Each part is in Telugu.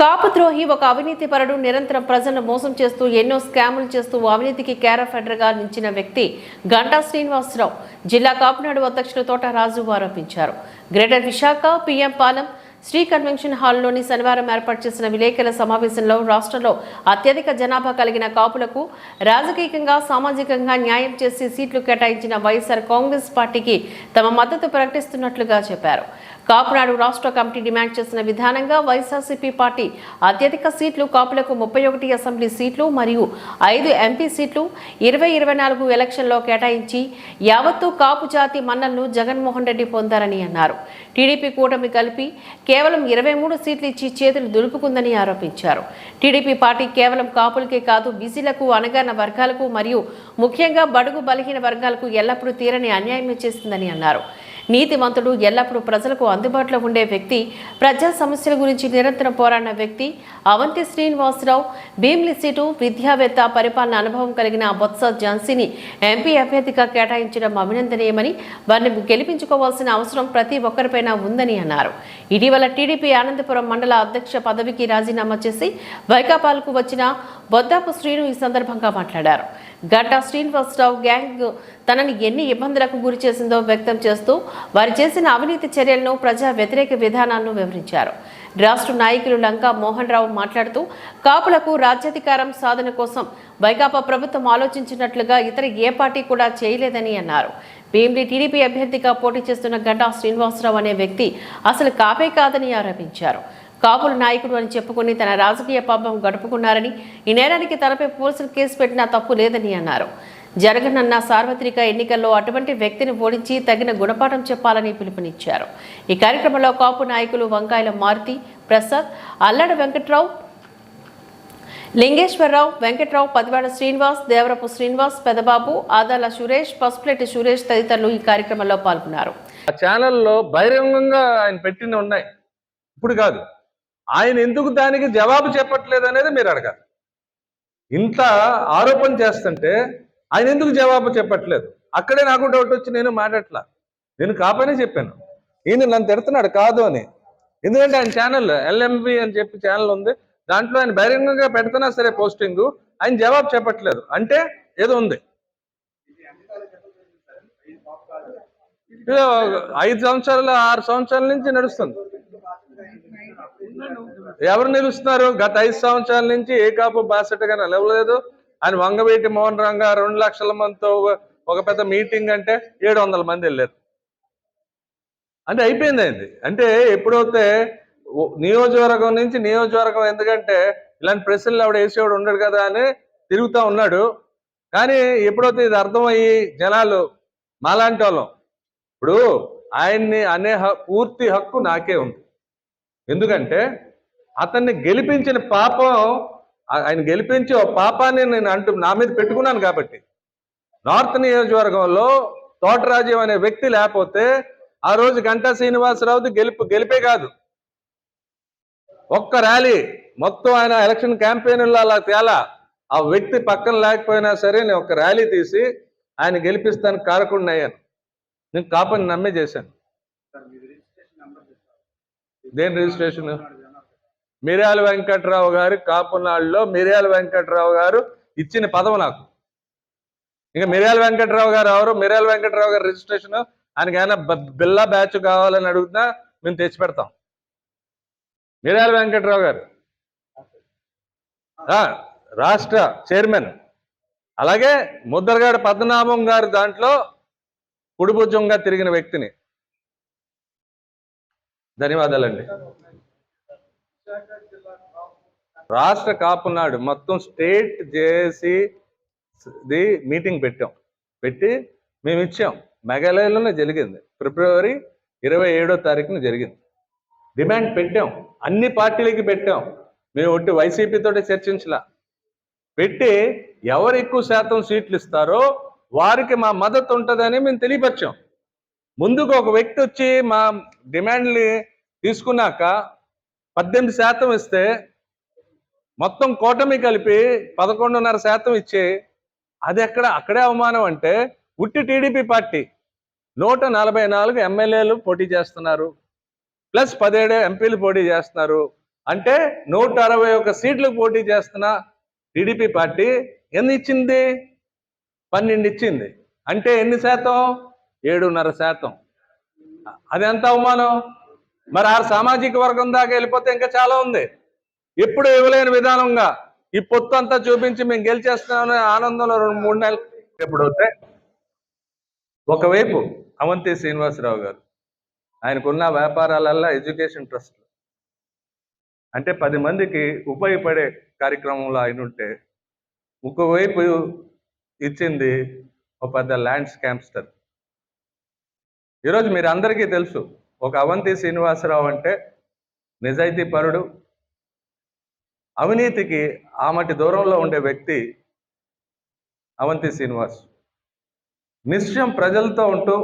కాపుద్రోహి ఒక అవినీతి పరుడు నిరంతరం ప్రజలను మోసం చేస్తూ ఎన్నో స్కాములు చేస్తూ అవినీతికి క్యారఫెడర్గా నిలిచిన వ్యక్తి గంటా శ్రీనివాసరావు జిల్లా కాపునాడు అధ్యక్షులు తోట రాజు ఆరోపించారు. Greater Visakha PM Palem Sri convention హాల్లోని శనివారం ఏర్పాటు చేసిన విలేకరుల సమావేశంలో రాష్ట్రంలో అత్యధిక జనాభా కలిగిన కాపులకు రాజకీయంగా సామాజికంగా న్యాయం చేసి సీట్లు కేటాయించిన వైఎస్ఆర్ కాంగ్రెస్ పార్టీకి తమ మద్దతు ప్రకటిస్తున్నట్లుగా చెప్పారు. కాపునాడు రాష్ట్ర కమిటీ డిమాండ్ చేసిన విధానంగా వైఎస్ఆర్సీపీ పార్టీ అత్యధిక సీట్లు కాపులకు ముప్పై ఒకటి అసెంబ్లీ సీట్లు మరియు ఐదు ఎంపీ సీట్లు ఇరవై ఇరవై నాలుగు ఎలక్షన్లో కేటాయించి యావత్తు కాపు జాతి మన్నలను జగన్మోహన్ రెడ్డి పొందారని అన్నారు. టీడీపీ కూటమి కలిపి కేవలం ఇరవై మూడు సీట్లు ఇచ్చి చేతులు దులుపుకుందని ఆరోపించారు. టీడీపీ పార్టీ కేవలం కాపులకే కాదు బీసీలకు అనగాన వర్గాలకు మరియు ముఖ్యంగా బడుగు బలహీన వర్గాలకు ఎల్లప్పుడూ తీరని అన్యాయం చేసిందని అన్నారు. నీతివంతుడు ఎల్లప్పుడూ ప్రజలకు అందుబాటులో ఉండే వ్యక్తి ప్రజా సమస్యల గురించి నిరంతరం పోరాడిన వ్యక్తి అవంతి శ్రీనివాసరావు భీమ్లి సీటు విద్యావేత్త పరిపాలన అనుభవం కలిగిన బొత్స ఝాన్సీని ఎంపీ అభ్యర్థిగా కేటాయించడం అభినందనీయమని వారిని గెలిపించుకోవాల్సిన అవసరం ప్రతి ఒక్కరిపైన ఉందని అన్నారు. ఇటీవల టీడీపీ ఆనందపురం మండల అధ్యక్ష పదవికి రాజీనామా చేసి వైకాపాలకు వచ్చిన బొద్దాపు శ్రీను ఈ సందర్భంగా మాట్లాడారు. గడ్డా శ్రీనివాసరావు గ్యాంగ్ తనని ఎన్ని ఇబ్బందులకు గురి చేసిందో వ్యక్తం చేస్తూ వారు చేసిన అవినీతి చర్యలను ప్రజా వ్యతిరేక విధానాలను వివరించారు. రాష్ట్ర నాయకులు లంకా మోహన్ రావు మాట్లాడుతూ కాపులకు రాజ్యాధికారం సాధన కోసం వైకాపా ప్రభుత్వం ఆలోచించినట్లుగా ఇతర ఏ పార్టీ కూడా చేయలేదని అన్నారు. భీమిలి టీడీపీ అభ్యర్థిగా పోటీ చేస్తున్న గడ్డా శ్రీనివాసరావు అనే వ్యక్తి అసలు కాపే కాదని ఆరోపించారు. కాపుల నాయకుడు అని చెప్పుకుని తన రాజకీయ పాపం గడుపుకున్నారని ఈ నేరానికి తనపై పోలీసులు కేసు పెట్టినా తప్పు లేదని అన్నారు. జరగనున్న సార్వత్రిక ఎన్నికల్లో అటువంటి వ్యక్తిని ఓడించి తగిన గుణపాఠం చెప్పాలని పిలుపునిచ్చారు. ఈ కార్యక్రమంలో కాపు నాయకులు వంకాయల మారుతి ప్రసాద్ అల్లడ వెంకట్రావు లింగేశ్వరరావు వెంకట్రావు పదివాడ శ్రీనివాస్ దేవరపు శ్రీనివాస్ పెదబాబు ఆదాల సురేష్ పసుపులెట్టి సురేష్ తదితరులు ఈ కార్యక్రమంలో పాల్గొన్నారు. ఆ ఛానల్లో బహిరంగంగా ఆయన పెట్టిన ఉన్నాయి. ఇప్పుడు కాదు. ఆయన ఎందుకు దానికి జవాబు చెప్పట్లేదు అనేది మీరు అడగాలి. ఇంత ఆరోపణ చేస్తుంటే ఆయన ఎందుకు జవాబు చెప్పట్లేదు? అక్కడే నాకు డౌట్ వచ్చి నేను మాట్లాడట్లా. నేను కాపనే చెప్పాను. ఈయన నన్ను తిడుతున్నాడు కాదు అని. ఎందుకంటే ఆయన ఛానల్ ఎల్ఎంబి అని చెప్పి ఛానల్ ఉంది. దాంట్లో ఆయన బహిరంగంగా పెడుతున్నా సరే పోస్టింగ్ ఆయన జవాబు చెప్పట్లేదు. అంటే ఏదో ఉంది. ఐదు సంవత్సరాలు ఆరు సంవత్సరాల నుంచి నడుస్తుంది. ఎవరు నిలుస్తున్నారు? గత ఐదు సంవత్సరాల నుంచి ఏ కాపు బాసటగా నిలవలేదు. ఆయన వంగవీటి మోహన్ రంగ రెండు లక్షల మందితో ఒక- పెద్ద మీటింగ్ అంటే ఏడు వందల మంది వెళ్ళారు. అంటే అయిపోయింది అయింది. అంటే ఎప్పుడైతే నియోజకవర్గం నుంచి నియోజకవర్గం ఎందుకంటే ఇలాంటి ప్రశ్నలు ఆవిడ వేసేవాడు ఉండడు కదా అని తిరుగుతూ ఉన్నాడు. కానీ ఎప్పుడైతే ఇది అర్థమయ్యి జనాలు మాలాంటి వాళ్ళం. ఇప్పుడు ఆయన్ని అనే పూర్తి హక్కు నాకే ఉంది. ఎందుకంటే అతన్ని గెలిపించిన పాపం ఆయన గెలిపించి ఒక పాపాన్ని నేను అంటూ నా మీద పెట్టుకున్నాను కాబట్టి. నార్త్ నియోజకవర్గంలో తోటరాజ్యం అనే వ్యక్తి లేకపోతే ఆ రోజు గంటా శ్రీనివాసరావుది గెలుపు గెలిపే కాదు. ఒక్క ర్యాలీ మొత్తం ఆయన ఎలక్షన్ క్యాంపెయిన్లో అలా తేలా ఆ వ్యక్తి పక్కన లేకపోయినా సరే నేను ఒక ర్యాలీ తీసి ఆయన గెలిపిస్తాను కారకుండా అయ్యాను నేను కాపని నమ్మే చేశాను. దేని రిజిస్ట్రేషన్? మిర్యాల వెంకట్రావు గారు కాపునాళ్ళలో మిర్యాల వెంకట్రావు గారు ఇచ్చిన పదవి నాకు. ఇంకా మిర్యాల వెంకట్రావు గారు ఎవరు? మిర్యాల వెంకట్రావు గారి రిజిస్ట్రేషన్ ఆయనకి ఏమైనా బిల్లా బ్యాచ్ కావాలని అడుగుతున్నా మేము తెచ్చి పెడతాం. మిర్యాల వెంకట్రావు గారు. ఆ, రాష్ట్ర చైర్మన్. అలాగే ముద్రగాడ పద్మనాభం గారు దాంట్లో కుడిభుజంగా తిరిగిన వ్యక్తిని. ధన్యవాదాలండి. రాష్ట్ర కాపునాడు మొత్తం స్టేట్ జేఏసీ ది మీటింగ్ పెట్టాం. పెట్టి మేము ఇచ్చాం. మెఘాలయలోనే జరిగింది. ఫిబ్రవరి ఇరవై ఏడో తారీఖున జరిగింది. డిమాండ్ పెట్టాం. అన్ని పార్టీలకి పెట్టాం. మేము ఒట్టి వైసీపీతో చర్చించలా. పెట్టి ఎవరు ఎక్కువ శాతం సీట్లు ఇస్తారో వారికి మా మద్దతు ఉంటుందని మేము తెలియపరిచాం. ముందుకు ఒక వ్యక్తి వచ్చి మా డిమాండ్ని తీసుకున్నాక పద్దెనిమిది శాతం ఇస్తే మొత్తం కూటమి కలిపి పదకొండున్నర శాతం ఇచ్చి అది ఎక్కడ అక్కడే అవమానం అంటే ఉట్టి టీడీపీ పార్టీ నూట నలభై నాలుగు ఎమ్మెల్యేలు పోటీ చేస్తున్నారు. ప్లస్ పదిహేడు ఎంపీలు పోటీ చేస్తున్నారు. అంటే నూట అరవై ఒక సీట్లకు పోటీ చేస్తున్న టీడీపీ పార్టీ ఎన్ని ఇచ్చింది? పన్నెండు ఇచ్చింది. అంటే ఎన్ని శాతం? ఏడున్నర శాతం. అది ఎంత అవమానం? మరి ఆ సామాజిక వర్గం దాకా వెళ్ళిపోతే ఇంకా చాలా ఉంది. ఎప్పుడు ఇవ్వలేని విధానంగా ఈ పొత్తు అంతా చూపించి మేము గెలిచేస్తున్నామని ఆనందంలో రెండు మూడు నెలలు ఎప్పుడు వస్తే? ఒకవైపు అవంతి శ్రీనివాసరావు గారు ఆయనకున్న వ్యాపారాలల్లా ఎడ్యుకేషన్ ట్రస్ట్. అంటే పది మందికి ఉపయోగపడే కార్యక్రమంలో ఆయన ఉంటే ఇంకోవైపు ఇచ్చింది ఒక పెద్ద ల్యాండ్ స్కామ్స్టర్ ఈరోజు మీరు అందరికీ తెలుసు ఒక అవంతి శ్రీనివాసరావు అంటే నిజాయితీ పరుడు అవినీతికి ఆమటి దూరంలో ఉండే వ్యక్తి అవంతి శ్రీనివాస్. నిశ్చయం ప్రజలతో ఉంటూ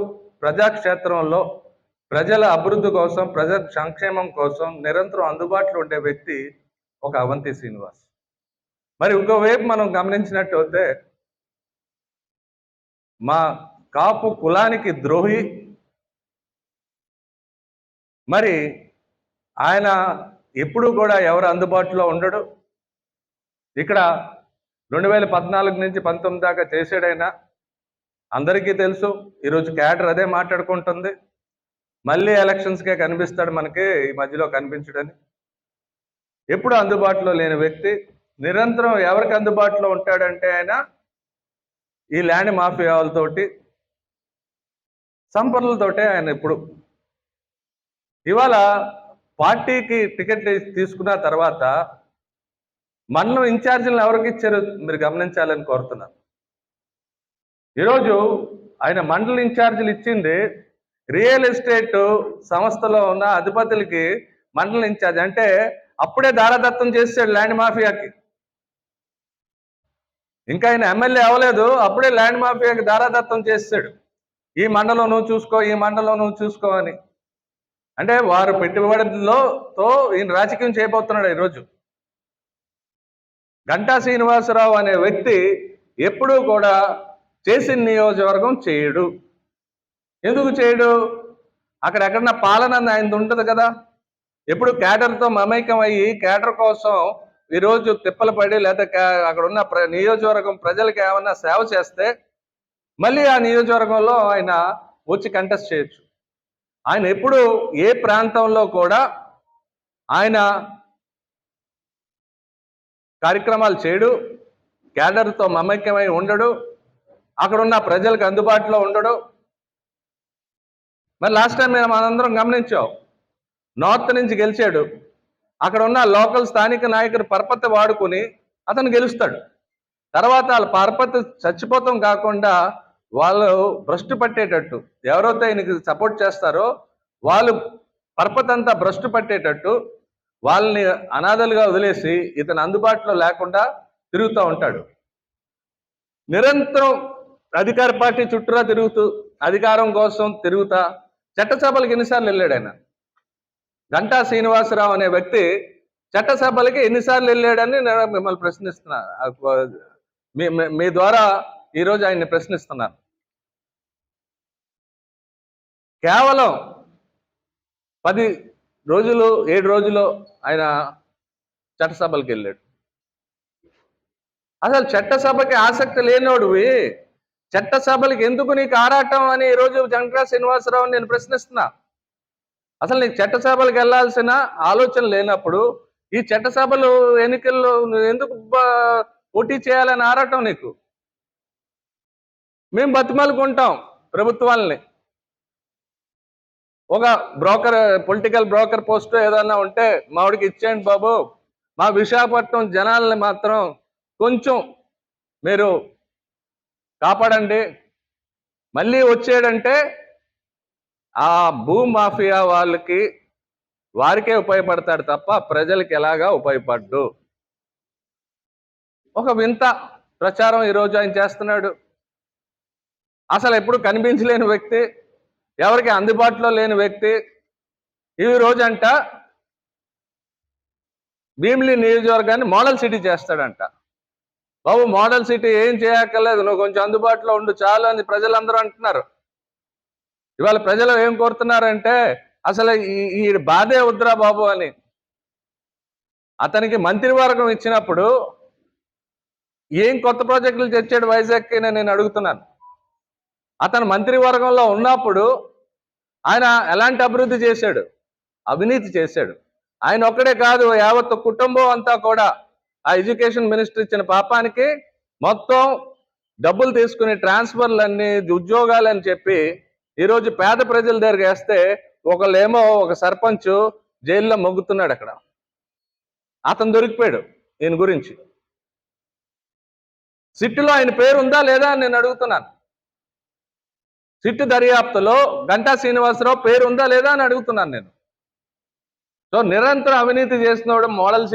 ప్రజాక్షేత్రంలో ప్రజల అభివృద్ధి కోసం ప్రజల సంక్షేమం కోసం నిరంతరం అందుబాటులో ఉండే వ్యక్తి ఒక అవంతి శ్రీనివాస్. మరి ఇంకోవైపు మనం గమనించినట్టయితే మా కాపు కులానికి ద్రోహి. మరి ఆయన ఎప్పుడు కూడా ఎవరు అందుబాటులో ఉండడు. ఇక్కడ రెండు వేల పద్నాలుగు నుంచి పంతొమ్మిది దాకా చేసాడైనా అందరికీ తెలుసు. ఈరోజు క్యాడర్ అదే మాట్లాడుకుంటుంది. మళ్ళీ ఎలక్షన్స్కే కనిపిస్తాడు మనకి ఈ మధ్యలో కనిపించడని. ఎప్పుడు అందుబాటులో లేని వ్యక్తి. నిరంతరం ఎవరికి అందుబాటులో ఉంటాడంటే ఆయన ఈ ల్యాండ్ మాఫియాలతోటి సంపన్నులతోటే ఆయన ఇప్పుడు. ఇవాళ పార్టీకి టికెట్ తీసుకున్న తర్వాత మండలం ఇన్ఛార్జీలను ఎవరికి ఇచ్చారు మీరు గమనించాలని కోరుతున్నాను ఈరోజు ఆయన మండల ఇన్ఛార్జీలు ఇచ్చింది రియల్ ఎస్టేట్ సంస్థలో ఉన్న అధిపతులకి మండలి ఇన్ఛార్జ్ అంటే అప్పుడే దారదత్తం చేసాడు ల్యాండ్ మాఫియాకి. ఇంకా ఆయన ఎమ్మెల్యే అవ్వలేదు అప్పుడే ల్యాండ్ మాఫియాకి దారాదత్తం చేస్తాడు ఈ మండలం నువ్వు చూసుకో ఈ మండలం నువ్వు చూసుకో అని. అంటే వారు పెట్టుబడిలో తో ఈయన రాజకీయం చేయబోతున్నాడు ఈరోజు. గంటా శ్రీనివాసరావు అనే వ్యక్తి ఎప్పుడూ కూడా చేసిన నియోజకవర్గం చేయడు. ఎందుకు చేయడు? అక్కడ ఎక్కడన్నా పాలన ఆయన ఉంటుంది కదా. ఎప్పుడు క్యాటర్తో మమైకం అయ్యి క్యాటర్ కోసం ఈరోజు తిప్పలు పడి లేదా అక్కడ ఉన్న ప్ర నియోజకవర్గం ప్రజలకు ఏమన్నా సేవ చేస్తే మళ్ళీ ఆ నియోజకవర్గంలో ఆయన వచ్చి కంటెస్ట్ చేయొచ్చు. ఆయన ఎప్పుడు ఏ ప్రాంతంలో కూడా ఆయన కార్యక్రమాలు చేయడు క్యాడర్తో మమైక్యమై ఉండడు అక్కడ ఉన్న ప్రజలకు అందుబాటులో ఉండడు. మరి లాస్ట్ టైం మేము మనందరం గమనించాం నార్త్ నుంచి గెలిచాడు. అక్కడ ఉన్న లోకల్ స్థానిక నాయకుడు పరపతి వాడుకుని అతను గెలుస్తాడు. తర్వాత వాళ్ళ పరపతి చచ్చిపోతాం కాకుండా వాళ్ళు భ్రష్టు పట్టేటట్టు ఎవరైతే ఆయనకి సపోర్ట్ చేస్తారో వాళ్ళు పరపతంతా భ్రష్టు పట్టేటట్టు వాళ్ళని అనాథలుగా వదిలేసి ఇతను అందుబాటులో లేకుండా తిరుగుతూ ఉంటాడు. నిరంతరం అధికార పార్టీ చుట్టూరా తిరుగుతూ అధికారం కోసం తిరుగుతా చట్టసభలకు ఎన్నిసార్లు వెళ్ళాడు ఆయన? గంటా శ్రీనివాసరావు అనే వ్యక్తి చట్టసభలకి ఎన్నిసార్లు వెళ్ళాడని నేను మిమ్మల్ని ప్రశ్నిస్తున్నా. మీ- మీ ద్వారా ఈరోజు ఆయన్ని ప్రశ్నిస్తున్నాను కేవలం పది రోజులు ఏడు రోజులు ఆయన చట్టసభలకు వెళ్ళాడు. అసలు చట్టసభకి ఆసక్తి లేనోడివి. చట్టసభలకు ఎందుకు నీకు ఆరాటం అని ఈరోజు జంకా శ్రీనివాసరావు నేను ప్రశ్నిస్తున్నా. అసలు నీకు చట్టసభలకు వెళ్ళాల్సిన ఆలోచన లేనప్పుడు ఈ చట్టసభలు ఎన్నికల్లో నువ్వు ఎందుకు పోటీ చేయాలని ఆరాటం నీకు? మేము బతిమాలుకుంటాం ప్రభుత్వాలని. ఒక బ్రోకర్ పొలిటికల్ బ్రోకర్ పోస్ట్ ఏదన్నా ఉంటే మావిడికి ఇచ్చేయండి బాబు. మా విశాఖపట్నం జనాల్ని మాత్రం కొంచెం మీరు కాపాడండి. మళ్ళీ వచ్చేడంటే ఆ భూ మాఫియా వాళ్ళకి వారికే ఉపయోగపడతాడు తప్ప ప్రజలకి ఎలాగా ఉపయోగపడ్డు? ఒక వింత ప్రచారం ఈరోజు ఆయన చేస్తున్నాడు. అసలు ఎప్పుడు కనిపించలేని వ్యక్తి ఎవరికి అందుబాటులో లేని వ్యక్తి. ఈ రోజంట భీమిలి నియోజకవర్గాన్ని మోడల్ సిటీ చేస్తాడంట. బాబు మోడల్ సిటీ ఏం చేయక్కర్లేదు నువ్వు కొంచెం అందుబాటులో ఉండు చాలు అని ప్రజలందరూ అంటున్నారు. ఇవాళ ప్రజలు ఏం కోరుతున్నారంటే అసలు ఈ ఈ బాధే వద్దురా బాబు అని. అతనికి మంత్రివర్గం ఇచ్చినప్పుడు ఏం కొత్త ప్రాజెక్టులు తెచ్చాడు వైజాగ్కి నేను అడుగుతున్నాను. అతను మంత్రివర్గంలో ఉన్నప్పుడు ఆయన ఎలాంటి అభివృద్ధి చేశాడు? అవినీతి చేశాడు. ఆయన ఒక్కడే కాదు యావత్ కుటుంబం అంతా కూడా ఆ ఎడ్యుకేషన్ మినిస్టర్ ఇచ్చిన పాపానికి మొత్తం డబ్బులు తీసుకుని ట్రాన్స్ఫర్లన్నీ ఉద్యోగాలని చెప్పి ఈరోజు పేద ప్రజల దగ్గర వేస్తే ఒకళ్ళేమో ఒక సర్పంచ్ జైల్లో మొగ్గుతున్నాడు అక్కడ. అతను దొరికిపోయాడు ఈయన గురించి. సిట్టులో ఆయన పేరు ఉందా లేదా అని నేను అడుగుతున్నాను. సిట్టు దర్యాప్తులో గంటా శ్రీనివాసరావు పేరు ఉందా లేదా అని అడుగుతున్నాను నేను. సో నిరంతరం అవినీతి చేసినోడు మోడల్